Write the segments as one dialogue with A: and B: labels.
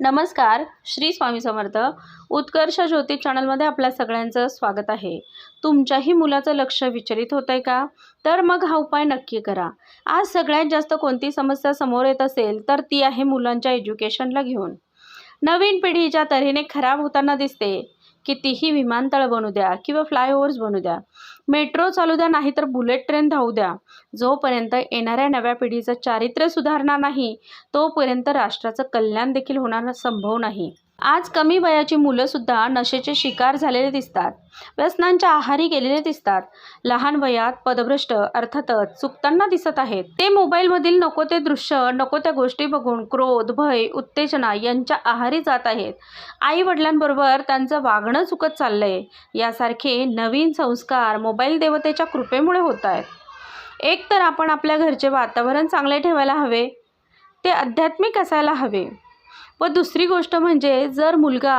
A: नमस्कार श्री स्वामी समर्थ. उत्कर्ष ज्योतिष चॅनलमध्ये आपल्या सगळ्यांचं स्वागत आहे. तुमच्याही मुलाचं लक्ष विचलित होत आहे का? तर मग हा उपाय नक्की करा. आज सगळ्यात जास्त कोणती समस्या समोर येत असेल तर ती आहे मुलांच्या एज्युकेशनला घेऊन. नवीन पिढी ज्या तऱ्हेने खराब होताना दिसते कितीही विमानतळ बनू द्या किंवा फ्लायओव्हर्स बनू द्या मेट्रो चालू द्या नाही तर बुलेट ट्रेन धावू द्या जोपर्यंत येणाऱ्या नव्या पिढीचं चारित्र्य सुधारणार नाही तोपर्यंत राष्ट्राचं कल्याण देखील होणार संभव नाही. आज कमी वयाची मुलंसुद्धा नशेचे शिकार झालेले दिसतात. व्यसनांच्या आहारी गेलेले दिसतात. लहान वयात पदभ्रष्ट अर्थातच चुकताना दिसत आहेत. ते मोबाईलमधील नको ते दृश्य नको त्या गोष्टी बघून क्रोध भय उत्तेजना यांच्या आहारी जात आहेत. आई वडिलांबरोबर त्यांचं वागणं चुकत चाललंय. यासारखे नवीन संस्कार मोबाईल देवतेच्या कृपेमुळे होत आहेत. एक तर आपण आपल्या घरचे वातावरण चांगले ठेवायला हवे ते आध्यात्मिक असायला हवे. व दुसरी गोष्ट म्हणजे जर मुलगा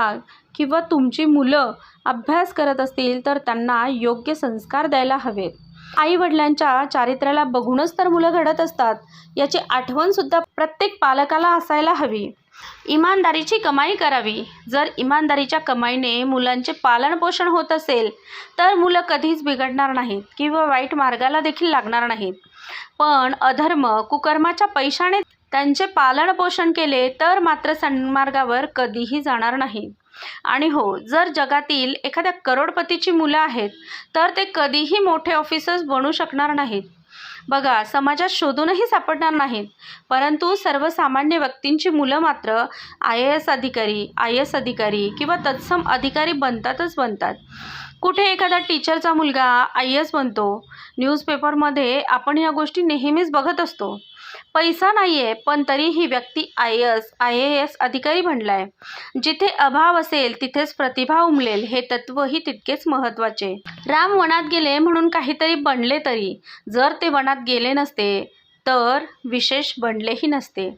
A: किंवा तुमची मुलं अभ्यास करत असतील तर त्यांना योग्य संस्कार द्यायला हवेत. आईवडिलांच्या चारित्र्याला बघूनच तर मुलं घडत असतात. याची आठवणसुद्धा प्रत्येक पालकाला असायला हवी. इमानदारीची कमाई करावी. जर इमानदारीच्या कमाईने मुलांचे पालनपोषण होत असेल तर मुलं कधीच बिघडणार नाहीत किंवा वाईट मार्गाला देखील लागणार नाहीत. पण अधर्म कुकर्माच्या पैशाने त्यांचे पालनपोषण केले तर मात्र सन्मार्गावर कधीही जाणार नाही. आणि हो जर जगातील एखाद्या करोडपतीची मुलं आहेत तर ते कधीही मोठे ऑफिसर्स बनू शकणार नाहीत. बघा समाजात शोधूनही सापडणार नाहीत. परंतु सर्वसामान्य व्यक्तींची मुलं मात्र आय ए एस अधिकारी आय एस अधिकारी किंवा तत्सम अधिकारी बनतातच बनतात. कुठे एखादा टीचरचा मुलगा आय एस बनतो न्यूजपेपरमध्ये आपण या गोष्टी नेहमीच बघत असतो. पैसा नाही आहे पण तरीही व्यक्ती I S I A S अधिकारी बनला आहे जिथे अभाव असेल तिथेच प्रतिभा उमलेल हे तत्वही तितकेच महत्त्वाचे राम वनात गेले म्हणून काहीतरी बनले तरी. जर ते वनात गेले नसते तर विशेष बनलेही नसते.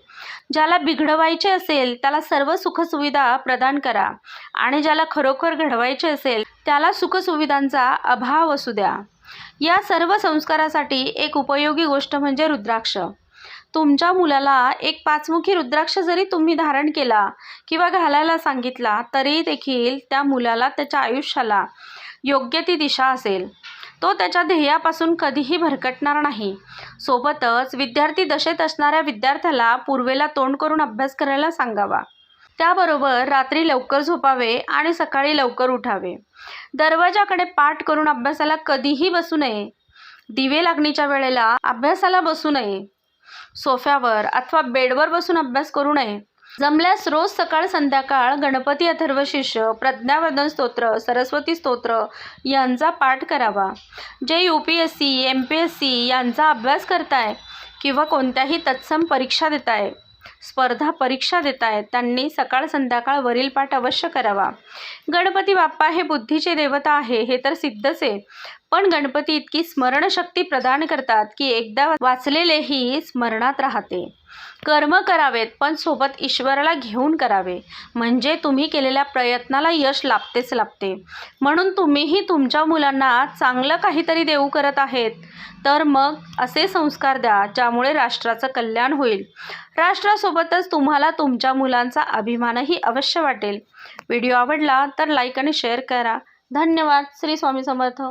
A: ज्याला बिघडवायचे असेल त्याला सर्व सुखसुविधा प्रदान करा. आणि ज्याला खरोखर घडवायचे असेल त्याला सुखसुविधांचा अभाव असू द्या. या सर्व संस्कारासाठी एक उपयोगी गोष्ट म्हणजे रुद्राक्ष. तुमच्या मुलाला एक पाचमुखी रुद्राक्ष जरी तुम्ही धारण केला किंवा घालायला सांगितला तरी देखील त्या मुलाला त्याच्या आयुष्याला योग्य ती दिशा असेल. तो त्याच्या ध्येयापासून कधीही भरकटणार नाही. सोबतच विद्यार्थी दशेत असणाऱ्या विद्यार्थ्याला पूर्वेला तोंड करून अभ्यास करायला सांगावा. त्याबरोबर रात्री लवकर झोपावे आणि सकाळी लवकर उठावे. दरवाजाकडे पाठ करून अभ्यासाला कधीही बसू नये. दिवे लागणीच्या वेळेला अभ्यासाला बसू नये. सोफ्यावर अथवा बेडवर बसून अभ्यास करू नये. जमल्यास रोज सकाळ संध्याकाळ गणपती अथर्वशिष्य प्रज्ञावर्धन स्तोत्र सरस्वती स्तोत्र यांचा पाठ करावा. जे U P S C M P S C यांचा अभ्यास करताय किंवा कोणत्याही तत्सम परीक्षा देताय स्पर्धा परीक्षा देत आहेत त्यांनी सकाळ संध्याकाळ वरील पाठ अवश्य करावा. गणपती बाप्पा हे बुद्धीचे देवता आहे हे तर सिद्धच आहे. पण गणपती इतकी स्मरणशक्ती प्रदान करतात की एकदा वाचलेलेही स्मरणात राहते. कर्म करावेत पण सोबत ईश्वराला घेऊन करावे. म्हणजे तुम्ही केलेल्या प्रयत्नाला यश लाभतेच लाभते. म्हणून तुम्हीही तुमच्या मुलांना चांगलं काहीतरी देऊ करत आहेत. तर मग असे संस्कार द्या ज्यामुळे राष्ट्राचं कल्याण होईल. राष्ट्रासोबतच तुम्हाला तुमच्या मुलांचा अभिमानही अवश्य वाटेल. व्हिडिओ आवडला तर लाईक आणि शेअर करा. धन्यवाद. श्री स्वामी समर्थ.